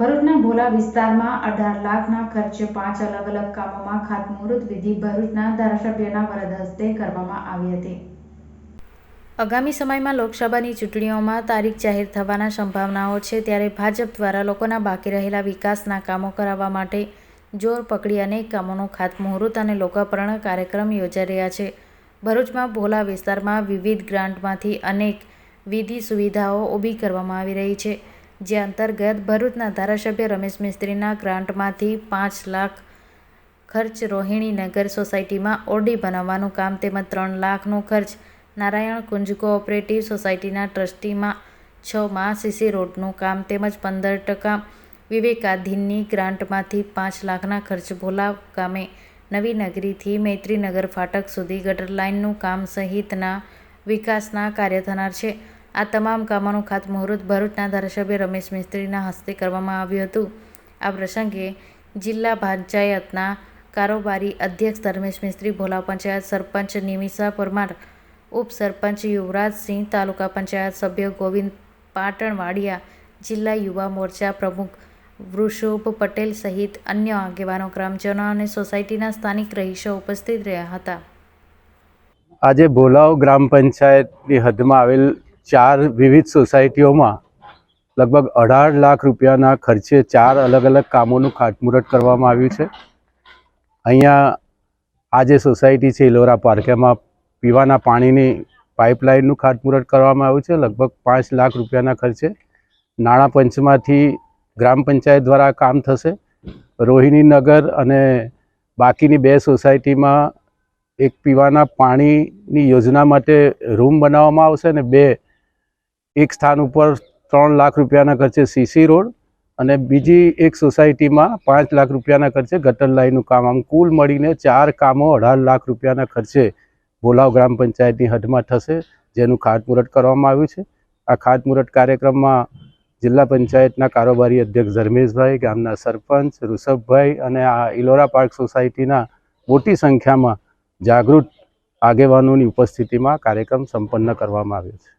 ભરૂચના ભોલા વિસ્તારમાં અઢાર લાખના ખર્ચે પાંચ અલગ અલગ કામોમાં ખાતમુહૂર્ત વિધિ ભરૂચના ધારાસભ્યના વરદ હસ્તે કરવામાં આવી હતી. આગામી સમયમાં લોકસભાની ચૂંટણીઓમાં તારીખ જાહેર થવાના સંભાવનાઓ છે, ત્યારે ભાજપ દ્વારા લોકોના બાકી રહેલા વિકાસના કામો કરાવવા માટે જોર પકડી અનેક કામોનું ખાતમુહૂર્ત અને લોકાર્પણ કાર્યક્રમ યોજાઈ રહ્યા છે. ભરૂચમાં ભોલા વિસ્તારમાં વિવિધ ગ્રાન્ટમાંથી અનેક વિધિ સુવિધાઓ ઊભી કરવામાં આવી રહી છે. જે અંતર્ગત ભરૂચના ધારાસભ્ય રમેશ મિસ્ત્રીના ગ્રાન્ટમાંથી પાંચ લાખ ખર્ચ રોહિણી નગર સોસાયટીમાં ઓરડી બનાવવાનું કામ તેમજ ત્રણ લાખનો ખર્ચ નારાયણ કુંજ કોઓપરેટિવ સોસાયટીના ટ્રસ્ટીમાં છ માં સીસી રોડનું કામ તેમજ પંદર ટકા વિવેકાધીનની ગ્રાન્ટમાંથી પાંચ લાખના ખર્ચ ભોલા ગામે નવી નગરીથી મૈત્રીનગર ફાટક સુધી ગટર લાઇનનું કામ સહિતના વિકાસના કાર્ય થનાર છે. આ તમામ કામોનું ખાતમુહૂર્ત ભરૂચના ધારાસભ્ય રમેશ મિસ્ત્રીના હસ્તે કરવામાં આવ્યું હતું. આ પ્રસંગે જિલ્લા પંચાયતના કારોબારી અધ્યક્ષ ધર્મેશ મિસ્ત્રી, ભોલા પંચાયત સરપંચ નિમિષા પરમાર ઉપસરપંચ યુવરાજસિંહ તાલુકા પંચાયત સભ્ય ગોવિંદ પાટણવાડિયા, જિલ્લા યુવા મોરચા પ્રમુખ વૃષભ પટેલ સહિત અન્ય આગેવાનો, ગ્રામજનો અને સોસાયટીના સ્થાનિક રહીશો ઉપસ્થિત રહ્યા હતા. આજે ભોલાવ ગ્રામ પંચાયતની હદમાં આવેલ ચાર વિવિધ સોસાયટીઓમાં લગભગ અઢાર લાખ રૂપિયાના ખર્ચે ચાર અલગ અલગ કામોનું ખાતમુહૂર્ત કરવામાં આવ્યું છે. અહીંયા આ જે સોસાયટી છે, ઇલોરા પાર્ક, એમાં પીવાના પાણીની પાઇપલાઇનનું ખાતમુહૂર્ત કરવામાં આવ્યું છે. લગભગ પાંચ લાખ રૂપિયાના ખર્ચે નાણાં પંચમાંથી ગ્રામ પંચાયત દ્વારા કામ થશે. રોહિણી નગર અને બાકીની બે સોસાયટીમાં એક પીવાના પાણીની યોજના માટે રૂમ બનાવવામાં આવશે અને બે એક સ્થાન ઉપર ત્રણ લાખ રૂપિયાના ખર્ચે સીસી રોડ અને બીજી એક સોસાયટીમાં પાંચ લાખ રૂપિયાના ખર્ચે ગટર લાઈનનું કામ. આમ કુલ મળીને ચાર કામો અઢાર લાખ રૂપિયાના ખર્ચે ભોલાવ ગ્રામ પંચાયતની હદમાં થશે, જેનું ખાતમુહૂર્ત કરવામાં આવ્યું છે. આ ખાતમુહૂર્ત કાર્યક્રમમાં જિલ્લા પંચાયતના કારોબારી અધ્યક્ષ ધર્મેશભાઈ, ગામના સરપંચ ઋષભભાઈ અને આ ઇલોરા પાર્ક સોસાયટીના મોટી સંખ્યામાં જાગૃત આગેવાનોની ઉપસ્થિતિમાં કાર્યક્રમ સંપન્ન કરવામાં આવ્યો છે.